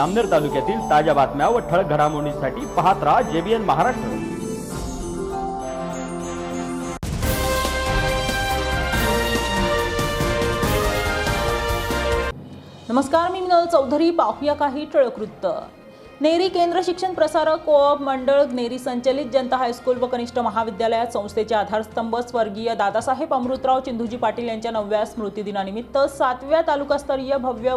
अमनेर तालुक्यातील ताज्या बातम्या व ठळक घडामोडींसाठी पाहत राहा जेबीएन महाराष्ट्र. नमस्कार मी मिनल चौधरी. पाहूया काही ठळक वृत्त. नेरी केंद्र शिक्षण प्रसारक कोऑप मंडळ नेरी संचलित जनता हायस्कूल व कनिष्ठ महाविद्यालयात संस्थेचे आधारस्तंभ स्वर्गीय दादासाहेब अमृतराव चिंधूजी पाटील यांच्या नवव्या स्मृतिदिनानिमित्त सातव्या तालुकास्तरीय भव्य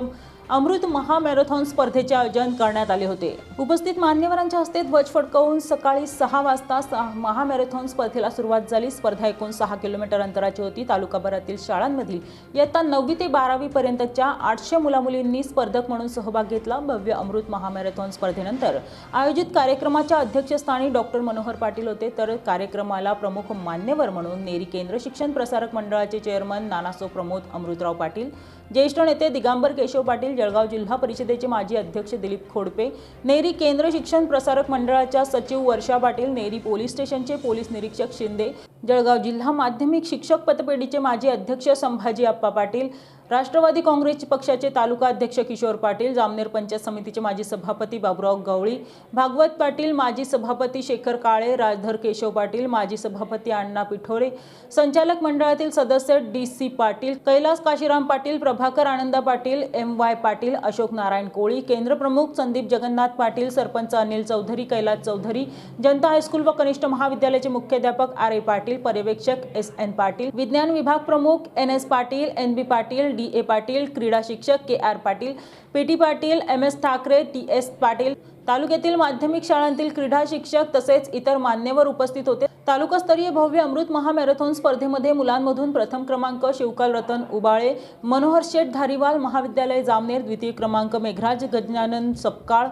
अमृत महामॅरेथॉन स्पर्धेचे आयोजन करण्यात आले होते. उपस्थित मान्यवरांच्या हस्ते ध्वज फडकवून सकाळी सहा वाजता महामॅरेथॉन स्पर्धेला सुरुवात झाली. स्पर्धा एकूण सहा किलोमीटर अंतराची होती. तालुकाभरातील शाळांमधील इयत्ता नववी ते बारावी पर्यंतच्या आठशे मुलामुलींनी स्पर्धक म्हणून सहभाग घेतला. भव्य अमृत महामॅरेथॉन स्पर्धेनंतर आयोजित कार्यक्रमाच्या अध्यक्षस्थानी डॉक्टर मनोहर पाटील होते. तर कार्यक्रमाला प्रमुख मान्यवर म्हणून नेरी केंद्र शिक्षण प्रसारक मंडळाचे चेअरमन नानासो प्रमोद अमृतराव पाटील ज्येष्ठ नेते दिगांबर केशव पाटील जळगाव जिल्हा परिषदेचे माजी अध्यक्ष दिलीप खोडपे नेरी केंद्र शिक्षण प्रसारक मंडळाच्या सचिव वर्षा पाटील नेरी पोलीस स्टेशनचे पोलीस निरीक्षक शिंदे जळगाव जिल्हा माध्यमिक शिक्षक पतपेढीचे माजी अध्यक्ष संभाजी आप्पा पाटील राष्ट्रवादी काँग्रेस पक्षाचे तालुका अध्यक्ष किशोर पाटील जामनेर पंचायत समितीचे माजी सभापती बाबुराव गवळी भागवत पाटील माजी सभापती शेखर काळे राजधर केशव पाटील माजी सभापती अण्णा पिठोरे संचालक मंडळातील सदस्य D C Patil Kailas Kashiram Patil Prabhakar Anand Patil M Y Patil Ashok Narayan Koli केंद्र प्रमुख संदीप जगन्नाथ पाटील सरपंच अनिल चौधरी कैलास चौधरी जनता हायस्कूल व कनिष्ठ महाविद्यालयाचे मुख्याध्यापक आर ए पाटील पाटील पर्यवेक्षक एस एन पाटील विज्ञान विभाग प्रमुख N S Patil N B Patil D A Patil क्रीडा शिक्षक K R Patil P T Patil M S Thackeray T S Patil तालुक्यातील माध्यमिक शाळांतील क्रीडा शिक्षक तसेच इतर मान्यवर उपस्थित होते. तालुकास्तरीय भव्य अमृत महामॅरेथॉन स्पर्धेमध्ये मुलांमधून प्रथम क्रमांक शिवकाल रतन उबाळे मनोहर शेठ धारीवाल महाविद्यालय जामनेर द्वितीय क्रमांक मेघराज गजानन सपकाळ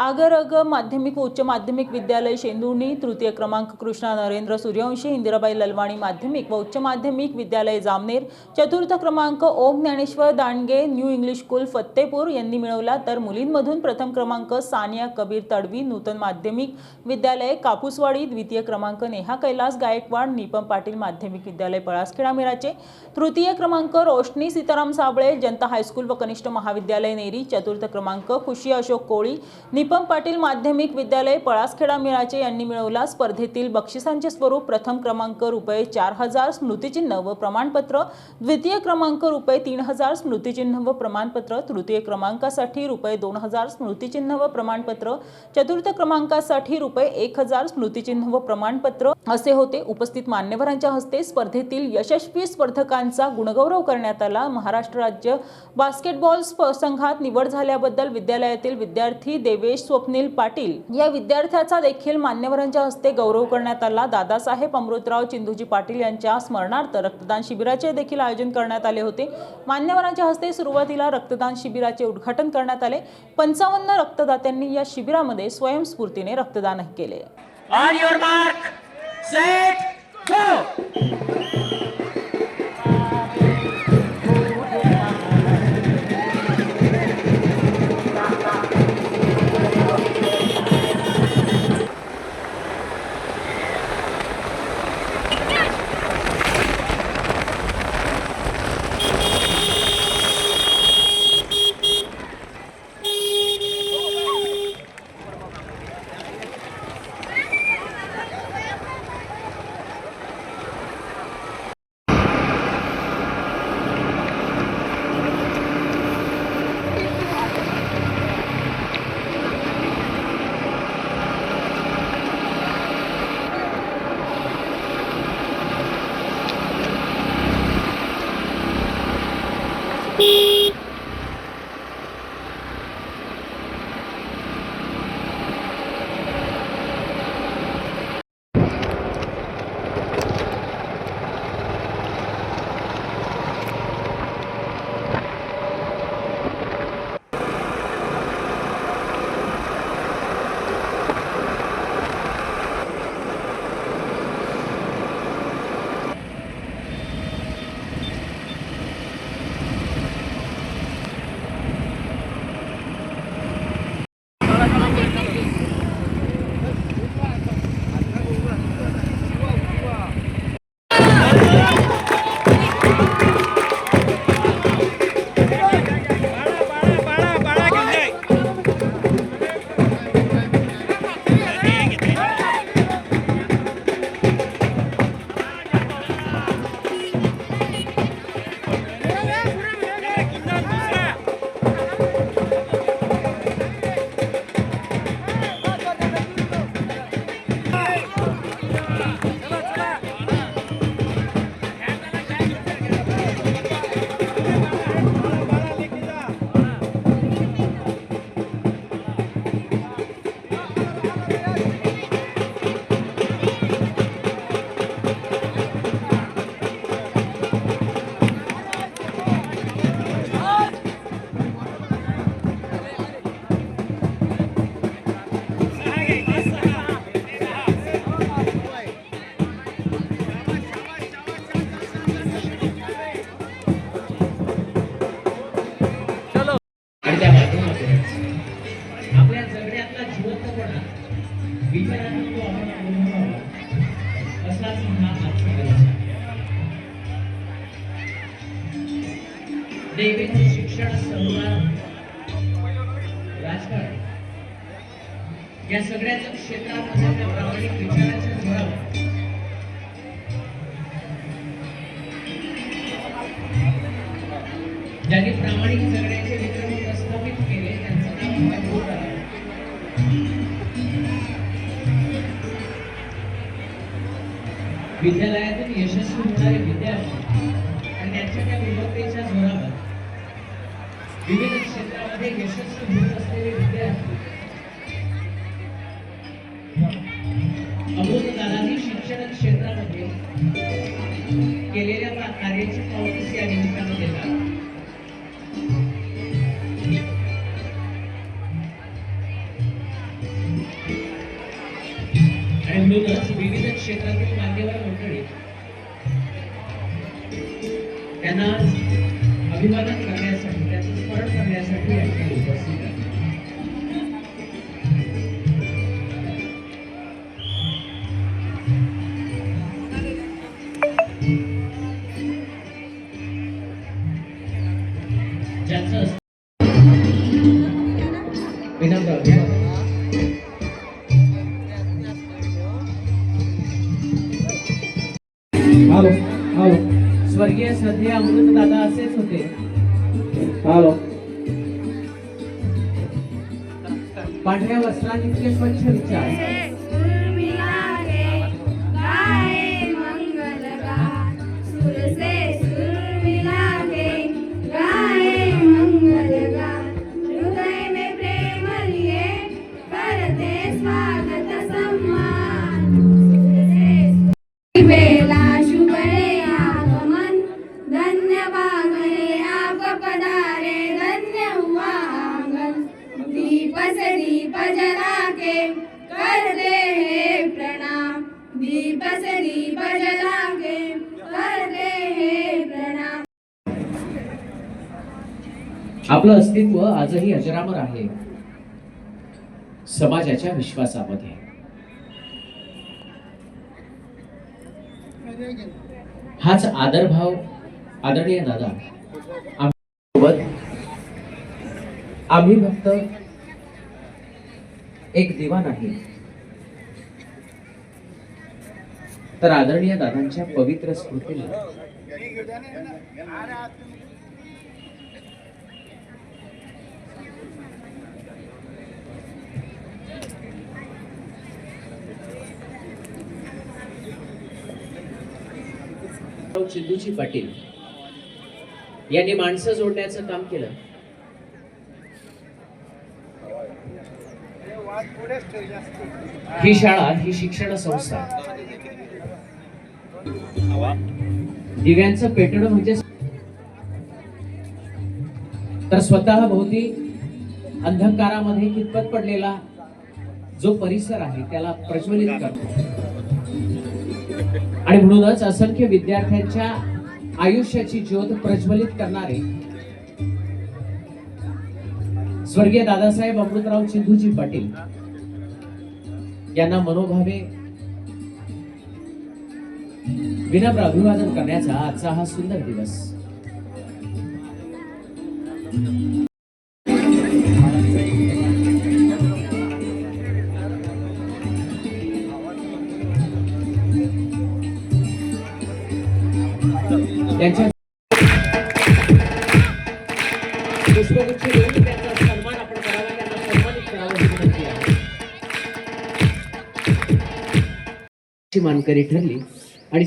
आगरग माध्यमिक व उच्च माध्यमिक विद्यालय शेंदुर्णी तृतीय क्रमांक कृष्णा नरेंद्र सूर्यवंशी इंदिराबाई ललवाणी माध्यमिक व उच्च माध्यमिक विद्यालय जामनेर चतुर्थ क्रमांक Om Dnyaneshwar Dandge new English school Fattepur यांनी मिळवला. तर मुलींमधून प्रथम क्रमांक सानिया कबीर तडवी नूतन माध्यमिक विद्यालय कापूसवाडी द्वितीय क्रमांक नेहा कैलास गायकवाड निपम पाटील माध्यमिक विद्यालय पळासखेडा मिराचे तृतीय क्रमांक रोशनी सीताराम साबळे जनता हायस्कूल व कनिष्ठ महाविद्यालय नेरी चतुर्थ क्रमांक खुशी अशोक कोळी निपम पाटील माध्यमिक विद्यालय पळासखेडा मिराचे यांनी मिळवला स्पर्धेतील बक्षिसांचे स्वरूप प्रथम क्रमांक रुपये चार हजार स्मृतिचिन्ह व प्रमाणपत्र द्वितीय क्रमांक रुपये तीन हजार स्मृतिचिन्ह व प्रमाणपत्र तृतीय क्रमांकासाठी रुपये दोन हजार स्मृतिचिन्ह व प्रमाणपत्र चतुर्थ क्रमांकासाठी रुपये एक हजार स्मृतिचिन्ह व प्रमाणपत्र असे होते. उपस्थित मान्यवरांच्या हस्ते स्पर्धेतील यशस्वी स्पर्धकांचा गुणगौरव करण्यात आला. महाराष्ट्र राज्य बास्केटबॉल संघात निवड झाल्याबद्दल विद्यालयातील विद्यार्थी देवे सुरेश स्वप्नील पाटील या विद्यार्थ्याचा देखील मान्यवरांच्या हस्ते गौरव करण्यात आला. दादासाहेब अमृतराव चिंदूजी पाटील यांच्या स्मरणार्थ रक्तदान शिबिराचे देखील आयोजन करण्यात आले होते. मान्यवरांच्या हस्ते सुरुवातीला रक्तदान शिबिराचे उद्घाटन करण्यात आले. पंचावन्न रक्तदात्यांनी या शिबिरामध्ये स्वयंस्फूर्तीने रक्तदान केले. या सगळ्याच क्षेत्रामध्ये आपल्या प्रामाणिक विचाराच्या जोरावर ज्यांनी प्रामाणिक जगण्याचे विक्रम प्रस्थापित केले त्यांचं नाव म्हणजे आहे. विद्यालयातून यशस्वी होणारे अमृत श्रद्धेय अमृत दादा असेच होते. हॅलो. पांढऱ्या वस्त्रांइतके स्वच्छ विचार. भजना के करते हैं प्रणाम. दीप से दीप जला के करते हैं प्रणाम. आपलं अस्तित्व आजही अजरामर आहे. समाजाच्या विश्वासामध्ये. हाच आदरभाव आदरणीय दादा. आम्ही आम्ही फक्त एक दिवा नाही तर आदरणीय दादांच्या पवित्र स्मृतीला. चिंदूजी पाटील यांनी माणसं जोडण्याचं काम केलं. ही शाळा ही शिक्षण संस्था. दिव्यांचं पेटणं म्हणजे तर स्वतः भोवती अंधकारामध्ये कितपत पडलेला जो परिसर आहे त्याला प्रज्वलित करतो. आणि म्हणूनच असंख्य विद्यार्थ्यांच्या आयुष्याची ज्योत प्रज्वलित करणारे स्वर्गीय दादासाहेब अमृतराव सिंधूजी पाटील यांना मनोभावे विनम्र अभिवादन करण्याचा आजचा हा सुंदर दिवस. त्यांच्या ची मानकरी ठरली. आणि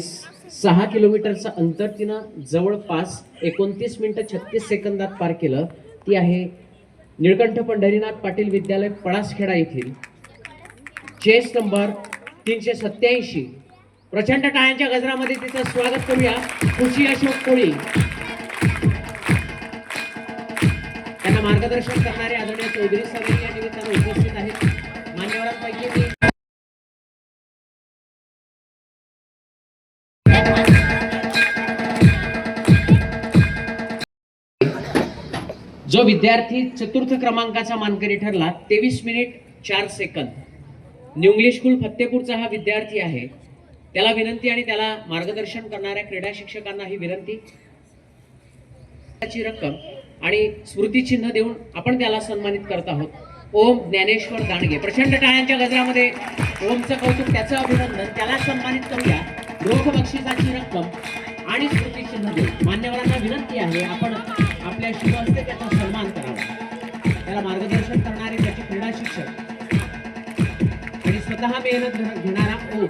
सहा किलोमीटरचं अंतर तिनं जवळपास एकोणतीस मिनटं छत्तीस सेकंदात पार केलं. ती आहे निळकंठ पंढरीनाथ पाटील विद्यालय पळासखेडा येथील. चेस नंबर तीनशे सत्याऐंशी प्रचंड टाळ्यांच्या गजरामध्ये तिचं स्वागत करूया. खुशी अशोक कोळी. त्यांना मार्गदर्शन करणारे आदरणीय चौधरी सर या निमित्तानं उपस्थित आहेत. मान्यवरांपैकी मी जो विद्यार्थी चतुर्थ क्रमांकाचा मानकरी ठरला तेवीस मिनिट चार सेकंद न्यूंग्लिश स्कूल फत्तेपूरचा हा विद्यार्थी आहे. त्याला विनंती आणि त्याला मार्गदर्शन करणाऱ्या क्रीडा शिक्षकांना ही विनंती. रक्कम आणि स्मृतिचिन्ह देऊन आपण त्याला सन्मानित करत आहोत. ओम ज्ञानेश्वर दांडगे प्रचंड टाळ्यांच्या गजरामध्ये ओमचं कौतुक त्याचं अभिनंदन. त्याला सन्मानित करूया. रोख बक्षिसाची रक्कम आणि स्मृतिचिन्ह मान्यवरांना विनंती आहे आपण आपल्या शिवहस्ते त्याचा सन्मान करावा. त्याला मार्गदर्शन करणारे त्याचे क्रीडा शिक्षक. आणि स्वतः मेहनत घेणारा ओम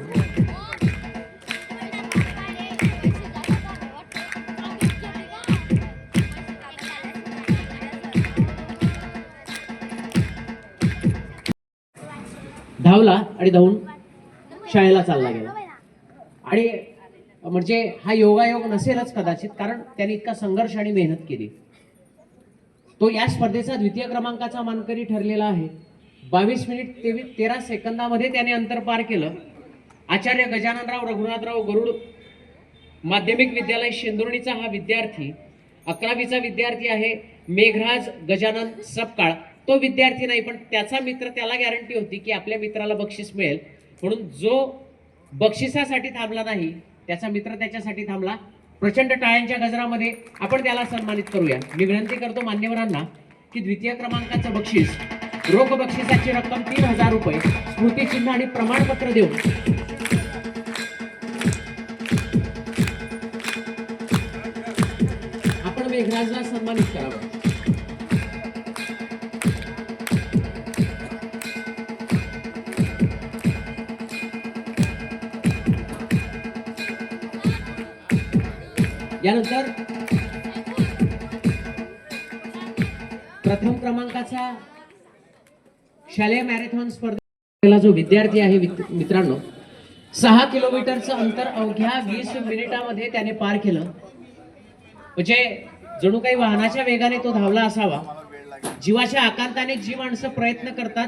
धावला आणि धावून शाळेला चालला गेला. आणि म्हणजे हा योगायोग नसेलच कदाचित कारण त्याने इतका संघर्ष आणि मेहनत केली. तो या स्पर्धेचा द्वितीय क्रमांकाचा मानकरी ठरलेला आहे. बावीस मिनिट तेवीस तेरा सेकंदामध्ये त्याने अंतर पार केलं. आचार्य गजाननराव रघुनाथराव गरुड माध्यमिक विद्यालय शेंदुर्णीचा हा विद्यार्थी अकरावीचा विद्यार्थी आहे मेघराज गजानन सपकाळ. तो विद्यार्थी नाही पण त्याचा मित्र त्याला गॅरंटी होती की आपल्या मित्राला बक्षीस मिळेल. म्हणून जो बक्षिसासाठी थांबला नाही त्याचा मित्र त्याच्यासाठी थांबला. प्रचंड टाळ्यांच्या गजरामध्ये आपण त्याला सन्मानित करूया. मी विनंती करतो मान्यवरांना की द्वितीय क्रमांकाचं बक्षीस रोख बक्षिसाची रक्कम तीन हजार रुपये स्मृतिचिन्ह आणि प्रमाणपत्र देऊन. आपण मेघराजला सन्मानित करावं. यानंतर प्रथम क्रमांकाचा शालेय मॅरेथॉन स्पर्धेला जो विद्यार्थी आहे मित्रांनो सहा किलोमीटरचं अंतर अवघ्या वीस मिनिटामध्ये त्याने पार केलं. म्हणजे जणू काही वाहनाच्या वेगाने तो धावला असावा. जीवाच्या आकांताने जी माणसं प्रयत्न करतात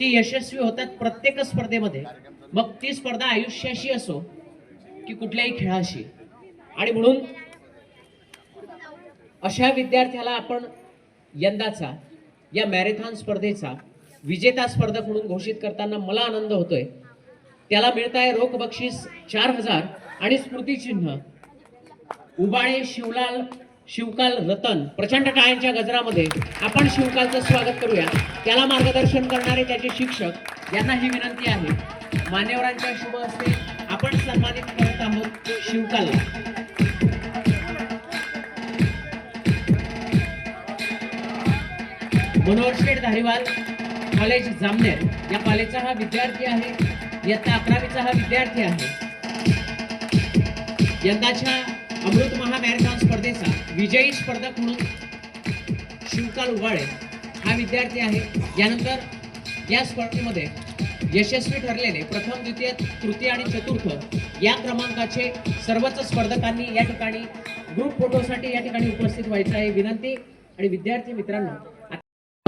ती यशस्वी होतात प्रत्येक स्पर्धेमध्ये. मग ती स्पर्धा आयुष्याशी असो की कुठल्याही खेळाशी. आणि म्हणून अशा विद्यार्थ्याला आपण यंदाचा या मॅरेथॉन स्पर्धेचा विजेता स्पर्धक म्हणून घोषित करताना मला आनंद होतोय. त्याला मिळत आहे रोख बक्षीस चार हजार आणि स्मृतिचिन्ह उबाळे शिवलाल शिवकाल रतन प्रचंड टाळ्यांच्या गजरामध्ये आपण शिवकालचं स्वागत करूया. त्याला मार्गदर्शन करणारे त्याचे शिक्षक यांना ही विनंती आहे. मान्यवरांच्या शुभ हस्ते आपण सन्मानित करत आहोत शिवकालला. मनोहर शेठ धारीवाल कॉलेज जामनेर या कॉलेजचा हा विद्यार्थी आहे. इयत्ता अकरावीचा हा विद्यार्थी आहे. यंदाच्या अमृत महामॅरेथॉन स्पर्धेचा विजयी स्पर्धक म्हणून शिवकाल उबाळे हा विद्यार्थी आहे. यानंतर या स्पर्धेमध्ये यशस्वी ठरलेले प्रथम द्वितीय तृतीय आणि चतुर्थ या क्रमांकाचे सर्वच स्पर्धकांनी या ठिकाणी ग्रुप फोटोसाठी या ठिकाणी उपस्थित व्हायचं आहे. विनंती आणि विद्यार्थी मित्रांनो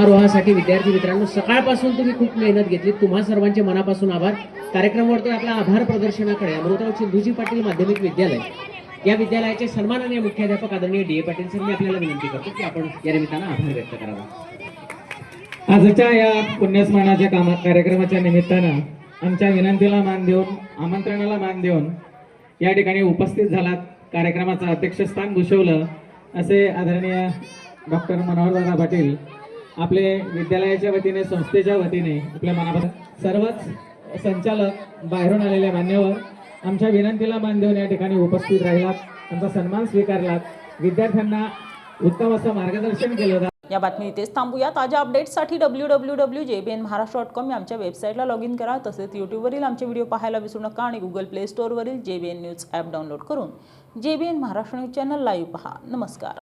समारोहासाठी विद्यार्थी मित्रांनो सकाळपासून तुम्ही खूप मेहनत घेतली. तुम्हा सर्वांचे मनापासून आभार. कार्यक्रमावरती आपला आभार प्रदर्शनाकडे अमृतराव चिंधूजी पाटील माध्यमिक विद्यालय. या विद्यालयाचे सन्माननीय मुख्याध्यापक आदरणीय डी ए पाटील सर मी आपल्याला विनंती करतो की आपण या निमित्तानं आभार व्यक्त करावा. आजच्या या पुण्यस्मरणाच्या कामा कार्यक्रमाच्या निमित्तानं आमच्या विनंतीला मान देऊन आमंत्रणाला मान देऊन या ठिकाणी उपस्थित झालात. कार्यक्रमाचं अध्यक्षस्थान भूषवलं असे आदरणीय डॉक्टर मनोहरदादा पाटील आपले विद्यालयाच्या वतीने संस्थेच्या वतीने आपल्या मनापासून सर्वच संचालक बाहेरून आलेल्या मान्यवर आमच्या विनंतीला मान देऊन या ठिकाणी उपस्थित राहिलात त्यांचा सन्मान स्वीकारलात. विद्यार्थ्यांना उत्तम असं मार्गदर्शन केलं या बातमी इथेच थांबूया. ताज्या अपडेट्ससाठी W W W J B N Maharashtra dot com या आमच्या वेबसाईटला लॉग इन करा. तसेच यूट्यूबवरील आमचे व्हिडिओ पाहायला विसरू नका आणि Google play स्टोअरवरील J B N news app download करून J B N Maharashtra news channel live पहा. नमस्कार.